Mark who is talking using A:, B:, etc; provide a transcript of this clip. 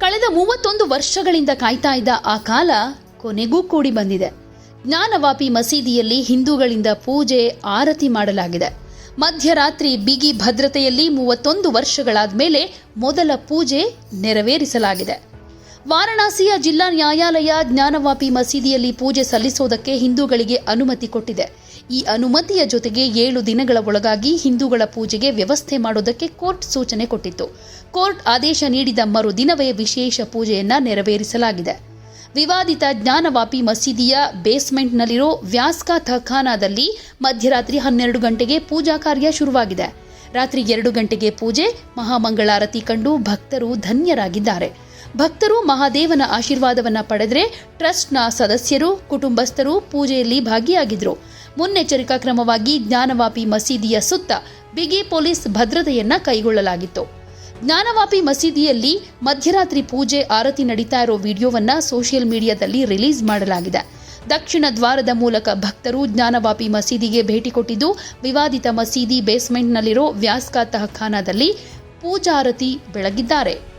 A: ಕಳೆದ ಮೂವತ್ತೊಂದು ವರ್ಷಗಳಿಂದ ಕಾಯ್ತಾ ಇದ್ದ ಆ ಕಾಲ ಕೊನೆಗೂ ಕೂಡಿ ಬಂದಿದೆ. ಜ್ಞಾನವಾಪಿ ಮಸೀದಿಯಲ್ಲಿ ಹಿಂದೂಗಳಿಂದ ಪೂಜೆ, ಆರತಿ ಮಾಡಲಾಗಿದೆ. ಮಧ್ಯರಾತ್ರಿ ಬಿಗಿ ಭದ್ರತೆಯಲ್ಲಿ ಮೂವತ್ತೊಂದು ವರ್ಷಗಳಾದ ಮೇಲೆ ಮೊದಲ ಪೂಜೆ ನೆರವೇರಿಸಲಾಗಿದೆ. ವಾರಣಾಸಿಯ ಜಿಲ್ಲಾ ನ್ಯಾಯಾಲಯ ಜ್ಞಾನವಾಪಿ ಮಸೀದಿಯಲ್ಲಿ ಪೂಜೆ ಸಲ್ಲಿಸೋದಕ್ಕೆ ಹಿಂದೂಗಳಿಗೆ ಅನುಮತಿ ಕೊಟ್ಟಿದೆ. ಈ ಅನುಮತಿಯ ಜೊತೆಗೆ ಏಳು ದಿನಗಳ ಒಳಗಾಗಿ ಹಿಂದೂಗಳ ಪೂಜೆಗೆ ವ್ಯವಸ್ಥೆ ಮಾಡೋದಕ್ಕೆ ಕೋರ್ಟ್ ಸೂಚನೆ ಕೊಟ್ಟಿತ್ತು. ಕೋರ್ಟ್ ಆದೇಶ ನೀಡಿದ ಮರುದಿನವೇ ವಿಶೇಷ ಪೂಜೆಯನ್ನ ನೆರವೇರಿಸಲಾಗಿದೆ. ವಿವಾದಿತ ಜ್ಞಾನವಾಪಿ ಮಸೀದಿಯ ಬೇಸ್ಮೆಂಟ್ನಲ್ಲಿರೋ ವ್ಯಾಸ್ಕಾ ತಖಾನಾದಲ್ಲಿ ಮಧ್ಯರಾತ್ರಿ ಹನ್ನೆರಡು ಗಂಟೆಗೆ ಪೂಜಾ ಕಾರ್ಯ ಶುರುವಾಗಿದೆ. ರಾತ್ರಿ ಎರಡು ಗಂಟೆಗೆ ಪೂಜೆ, ಮಹಾಮಂಗಳಾರತಿ ಕಂಡು ಭಕ್ತರು ಧನ್ಯರಾಗಿದ್ದಾರೆ. ಭಕ್ತರು ಮಹಾದೇವನ ಆಶೀರ್ವಾದವನ್ನ ಪಡೆದರೆ ಟ್ರಸ್ಟ್ನ ಸದಸ್ಯರು, ಕುಟುಂಬಸ್ಥರು ಪೂಜೆಯಲ್ಲಿ ಭಾಗಿಯಾಗಿದ್ದರು ಮುನ್ನೆಚ್ಚರಿಕಾ ಕ್ರಮವಾಗಿ ಜ್ಞಾನವಾಪಿ ಮಸೀದಿಯ ಸುತ್ತ ಬಿಗಿ ಪೊಲೀಸ್ ಭದ್ರತೆಯನ್ನ ಕೈಗೊಳ್ಳಲಾಗಿತ್ತು. ಜ್ಞಾನವಾಪಿ ಮಸೀದಿಯಲ್ಲಿ ಮಧ್ಯರಾತ್ರಿ ಪೂಜೆ ಆರತಿ ನಡೀತಾ ಇರೋ ವಿಡಿಯೋವನ್ನ ಸೋಷಿಯಲ್ ಮೀಡಿಯಾದಲ್ಲಿ ರಿಲೀಸ್ ಮಾಡಲಾಗಿದೆ. ದಕ್ಷಿಣ ದ್ವಾರದ ಮೂಲಕ ಭಕ್ತರು ಜ್ಞಾನವಾಪಿ ಮಸೀದಿಗೆ ಭೇಟಿ ಕೊಟ್ಟಿದ್ದು, ವಿವಾದಿತ ಮಸೀದಿ ಬೇಸ್ಮೆಂಟ್ನಲ್ಲಿರೋ ವ್ಯಾಸ್ಕಾ ತಹಖಾನಾದಲ್ಲಿ ಪೂಜಾರತಿ ಬೆಳಗಿದ್ದಾರೆ.